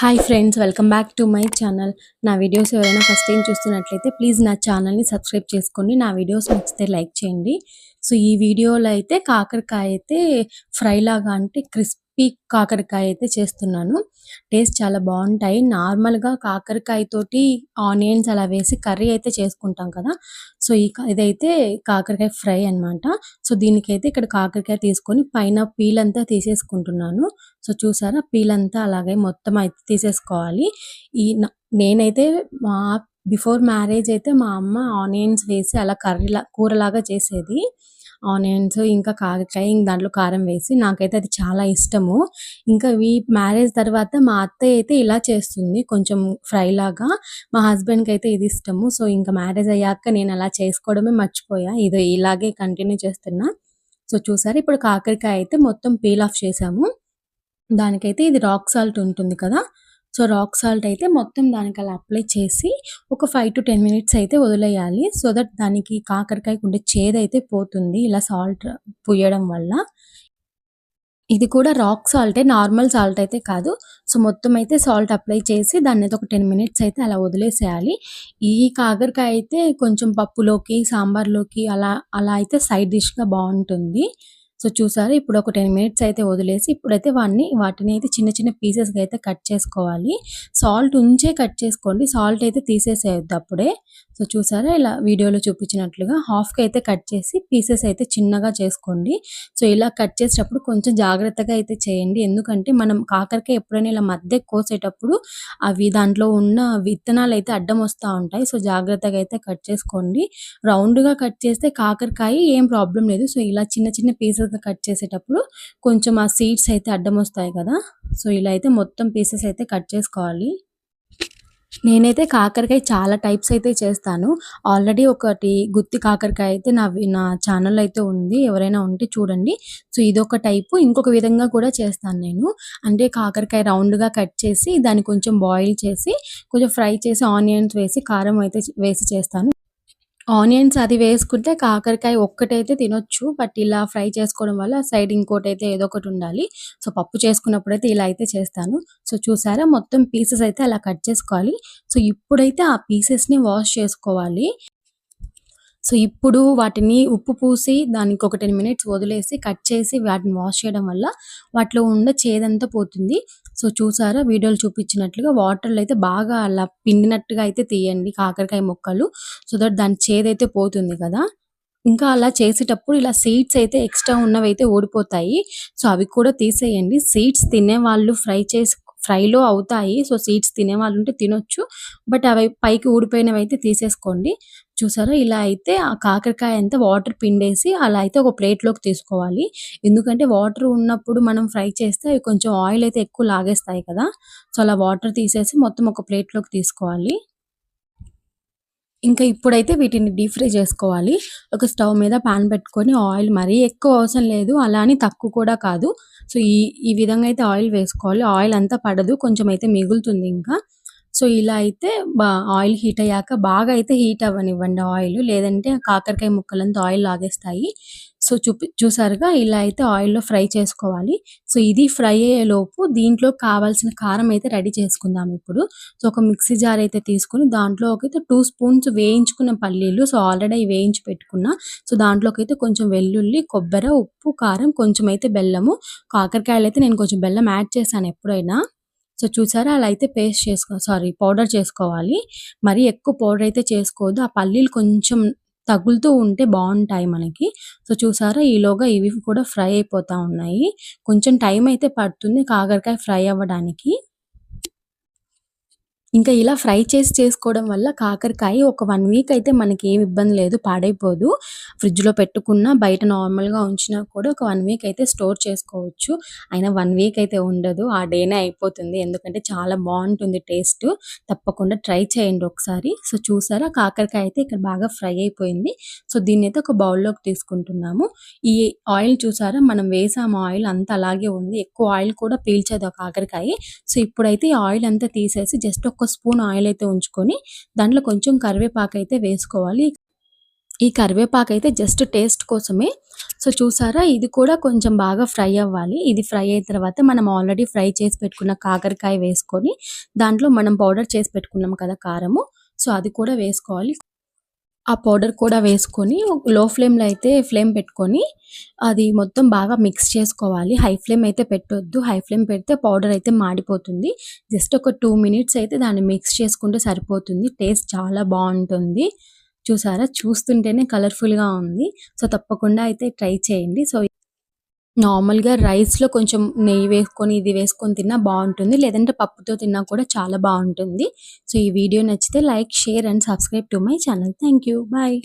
Hi friends welcome back to my channel నా videos ఎవరైనా first time చూస్తున్నట్లయితే please నా ఛానల్ని సబ్స్క్రైబ్ చేసుకోండి. నా వీడియోస్ నచ్చితే లైక్ చేయండి. సో ఈ వీడియోలో అయితే కాకరకాయ అయితే ఫ్రై లాగా అంటే క్రిస్పీ కాకరకాయ అయితే చేస్తున్నాను. టేస్ట్ చాలా బాగుంటాయి. నార్మల్గా కాకరకాయ తోటి ఆనియన్స్ అలా వేసి కర్రీ అయితే చేసుకుంటాం కదా. సో ఈ ఇదైతే కాకరకాయ ఫ్రై అన్నమాట. సో దీనికైతే ఇక్కడ కాకరకాయ తీసుకొని పైన పీల్ అంతా తీసేసుకుంటున్నాను. సో చూసారా? పీల్ అంతా అలాగే మొత్తం అయితే తీసేసుకోవాలి. ఈ నేనైతే మా బిఫోర్ మ్యారేజ్ అయితే మా అమ్మ ఆనియన్స్ వేసి అలా కర్రీలా కూరలాగా చేసేది. ఆనియన్స్ ఇంకా కాకరకాయ ఇంక దాంట్లో కారం వేసి నాకైతే అది చాలా ఇష్టము. ఇంకా ఈ మ్యారేజ్ తర్వాత మా అత్తయ్య అయితే ఇలా చేస్తుంది కొంచెం ఫ్రై లాగా. మా హస్బెండ్కి అయితే ఇది ఇష్టము. సో ఇంకా మ్యారేజ్ అయ్యాక నేను అలా చేసుకోవడమే మర్చిపోయా. ఇది ఇలాగే కంటిన్యూ చేస్తున్నా. సో చూసారు? ఇప్పుడు కాకరకాయ అయితే మొత్తం పీల్ ఆఫ్ చేసాము. దానికైతే ఇది రాక్ సాల్ట్ ఉంటుంది కదా? సో రాక్ సాల్ట్ అయితే మొత్తం దానికి అలా అప్లై చేసి ఒక ఫైవ్ టు టెన్ మినిట్స్ అయితే వదిలేయాలి. సో దట్ దానికి కాకరకాయకు ఉండే చేదైతే పోతుంది ఇలా సాల్ట్ పుయ్యడం వల్ల. ఇది కూడా రాక్ సాల్టే నార్మల్ సాల్ట్ అయితే కాదు. సో మొత్తం అయితే సాల్ట్ అప్లై చేసి దాన్ని అయితే ఒక టెన్ మినిట్స్ అయితే అలా వదిలేసేయాలి. ఈ కాకరకాయ అయితే కొంచెం పప్పులోకి సాంబార్లోకి అలా అలా అయితే సైడ్ డిష్గా బాగుంటుంది. సో చూసారు ఇప్పుడు ఒక టెన్ మినిట్స్ అయితే వదిలేసి ఇప్పుడైతే వాటిని వాటిని అయితే చిన్న చిన్న పీసెస్గా అయితే కట్ చేసుకోవాలి. సాల్ట్ ఉంచే కట్ చేసుకోండి. సాల్ట్ అయితే తీసేసేయద్దు అప్పుడే. సో చూసారా ఇలా వీడియోలో చూపించినట్లుగా హాఫ్కి అయితే కట్ చేసి పీసెస్ అయితే చిన్నగా చేసుకోండి. సో ఇలా కట్ చేసేటప్పుడు కొంచెం జాగ్రత్తగా అయితే చేయండి. ఎందుకంటే మనం కాకరకాయ ఎప్పుడైనా ఇలా మధ్య కోసేటప్పుడు అవి దాంట్లో ఉన్న విత్తనాలు అయితే అడ్డం వస్తూ ఉంటాయి. సో జాగ్రత్తగా అయితే కట్ చేసుకోండి. రౌండ్గా కట్ చేస్తే కాకరకాయ ఏం ప్రాబ్లం లేదు. సో ఇలా చిన్న చిన్న పీసెస్గా కట్ చేసేటప్పుడు కొంచెం ఆ సీడ్స్ అయితే అడ్డం వస్తాయి కదా. సో ఇలా అయితే మొత్తం పీసెస్ అయితే కట్ చేసుకోవాలి. నేనైతే కాకరకాయ చాలా టైప్స్ అయితే చేస్తాను. ఆల్రెడీ ఒకటి గుత్తి కాకరకాయ అయితే నా నా ఛానల్ అయితే ఉంది. ఎవరైనా ఉంటే చూడండి. సో ఇదొక టైపు. ఇంకొక విధంగా కూడా చేస్తాను నేను. అంటే కాకరకాయ రౌండ్గా కట్ చేసి దాన్ని కొంచెం బాయిల్ చేసి కొంచెం ఫ్రై చేసి ఆనియన్స్ వేసి కారం అయితే వేసి చేస్తాను. ఆనియన్స్ అది వేసుకుంటే కాకరకాయ ఒక్కటైతే తినొచ్చు బట్ ఇలా ఫ్రై చేసుకోవడం వల్ల సైడ్ ఇంకోటి అయితే ఏదో ఒకటి ఉండాలి. సో పప్పు చేసుకున్నప్పుడు అయితే ఇలా అయితే చేస్తాను. సో చూసారా మొత్తం పీసెస్ అయితే అలా కట్ చేసుకోవాలి. సో ఇప్పుడైతే ఆ పీసెస్ని వాష్ చేసుకోవాలి. సో ఇప్పుడు వాటిని ఉప్పు పూసి దానికి ఒక టెన్ మినిట్స్ వదిలేసి కట్ చేసి వాటిని వాష్ చేయడం వల్ల వాటిలో ఉన్న చేదంతా పోతుంది. సో చూసారా? వీడియోలు చూపించినట్లుగా వాటర్లో అయితే బాగా అలా పిండినట్టుగా అయితే తీయండి కాకరకాయ ముక్కలు. సో దట్ దాని చేదైతే పోతుంది కదా. ఇంకా అలా చేసేటప్పుడు ఇలా సీడ్స్ అయితే ఎక్స్ట్రా ఉన్నవి అయితే ఊడిపోతాయి. సో అవి కూడా తీసేయండి. సీడ్స్ తినే వాళ్ళు ఫ్రై చేసి ఫ్రైలో అవుతాయి. సో సీడ్స్ తినే వాళ్ళు ఉంటే తినొచ్చు. బట్ అవి పైకి ఊడిపోయినవి అయితే తీసేసుకోండి. చూసారా? ఇలా అయితే ఆ కాకరకాయ అంతా వాటర్ పిండేసి అలా అయితే ఒక ప్లేట్లోకి తీసుకోవాలి. ఎందుకంటే వాటర్ ఉన్నప్పుడు మనం ఫ్రై చేస్తే అవి కొంచెం ఆయిల్ అయితే ఎక్కువ లాగేస్తాయి కదా. సో అలా వాటర్ తీసేసి మొత్తం ఒక ప్లేట్లోకి తీసుకోవాలి. ఇంకా ఇప్పుడైతే వీటిని డీప్ ఫ్రై చేసుకోవాలి. ఒక స్టవ్ మీద పాన్ పెట్టుకొని ఆయిల్ మరీ ఎక్కువ అవసరం లేదు. అలా అని తక్కువ కూడా కాదు. సో ఈ ఈ విధంగా అయితే ఆయిల్ వేసుకోవాలి. ఆయిల్ అంతా పడదు. కొంచెం అయితే మిగులుతుంది ఇంకా. సో ఇలా అయితే బా ఆయిల్ హీట్ అయ్యాక బాగా అయితే హీట్ అవ్వనివ్వండి ఆయిల్. లేదంటే కాకరకాయ ముక్కలంతా ఆయిల్ లాగేస్తాయి. సో చూపి చూసారుగా ఇలా అయితే ఆయిల్లో ఫ్రై చేసుకోవాలి. సో ఇది ఫ్రై అయ్యేలోపు దీంట్లో కావాల్సిన కారం అయితే రెడీ చేసుకుందాం ఇప్పుడు. సో ఒక మిక్సీ జార్ అయితే తీసుకుని దాంట్లోకి అయితే టూ స్పూన్స్ వేయించుకున్న పల్లీలు సో ఆల్రెడీ వేయించి పెట్టుకున్నా. సో దాంట్లోకి అయితే కొంచెం వెల్లుల్లి కొబ్బరి ఉప్పు కారం కొంచెం అయితే బెల్లము. కాకరకాయలు అయితే నేను కొంచెం బెల్లం యాడ్ చేశాను ఎప్పుడైనా. సో చూసారా అలా అయితే పేస్ట్ చేసుకో సారీ పౌడర్ చేసుకోవాలి. మరి ఎక్కువ పౌడర్ అయితే చేసుకోవద్దు. ఆ పల్లీలు కొంచెం తగులుతూ ఉంటే బాగుంటాయి మనకి. సో చూసారా? ఈలోగా ఇవి కూడా ఫ్రై అయిపోతా ఉన్నాయి. కొంచెం టైం అయితే పడుతుంది కాకరకాయ ఫ్రై అవ్వడానికి. ఇంకా ఇలా ఫ్రై చేసి చేసుకోవడం వల్ల కాకరకాయ ఒక వన్ వీక్ అయితే మనకి ఏమి ఇబ్బంది లేదు పాడైపోదు. ఫ్రిడ్జ్లో పెట్టుకున్నా బయట నార్మల్గా ఉంచినా కూడా ఒక వన్ వీక్ అయితే స్టోర్ చేసుకోవచ్చు. అయినా వన్ వీక్ అయితే ఉండదు. ఆ డేనే అయిపోతుంది. ఎందుకంటే చాలా బాగుంటుంది టేస్ట్ తప్పకుండా ట్రై చేయండి ఒకసారి. సో చూసారా? కాకరకాయ అయితే ఇక్కడ బాగా ఫ్రై అయిపోయింది. సో దీన్ని అయితే ఒక బౌల్లోకి తీసుకుంటున్నాము. ఈ ఆయిల్ చూసారా? మనం వేసాము ఆయిల్ అంతా అలాగే ఉంది. ఎక్కువ ఆయిల్ కూడా పీల్చదు ఆ కాకరకాయ. సో ఇప్పుడైతే ఈ ఆయిల్ అంతా తీసేసి జస్ట్ ఒక స్పూన్ ఆయిల్ అయితే ఉంచుకొని దాంట్లో కొంచెం కరివేపాకు అయితే వేసుకోవాలి. ఈ కరివేపాకు అయితే జస్ట్ టేస్ట్ కోసమే. సో చూసారా ఇది కూడా కొంచెం బాగా ఫ్రై అవ్వాలి. ఇది ఫ్రై అయిన తర్వాత మనం ఆల్రెడీ ఫ్రై చేసి పెట్టుకున్న కాకరకాయ వేసుకొని దాంట్లో మనం పౌడర్ చేసి పెట్టుకున్నాం కదా కారము. సో అది కూడా వేసుకోవాలి. ఆ పౌడర్ కూడా వేసుకొని లో ఫ్లేమ్లో అయితే ఫ్లేమ్ పెట్టుకొని అది మొత్తం బాగా మిక్స్ చేసుకోవాలి. హై ఫ్లేమ్ అయితే పెట్టొద్దు. హై ఫ్లేమ్ పెడితే పౌడర్ అయితే మాడిపోతుంది. జస్ట్ ఒక టూ మినిట్స్ అయితే దాన్ని మిక్స్ చేసుకుంటే సరిపోతుంది. టేస్ట్ చాలా బాగుంటుంది. చూసారా? చూస్తుంటేనే కలర్ఫుల్గా ఉంది. సో తప్పకుండా అయితే ట్రై చేయండి. సో నార్మల్గా రైస్లో కొంచెం నెయ్యి వేసుకొని ఇది వేసుకొని తిన్నా బాగుంటుంది. లేదంటే పప్పుతో తిన్నా కూడా చాలా బాగుంటుంది. సో ఈ వీడియో నచ్చితే like share and subscribe to my channel. Thank you bye.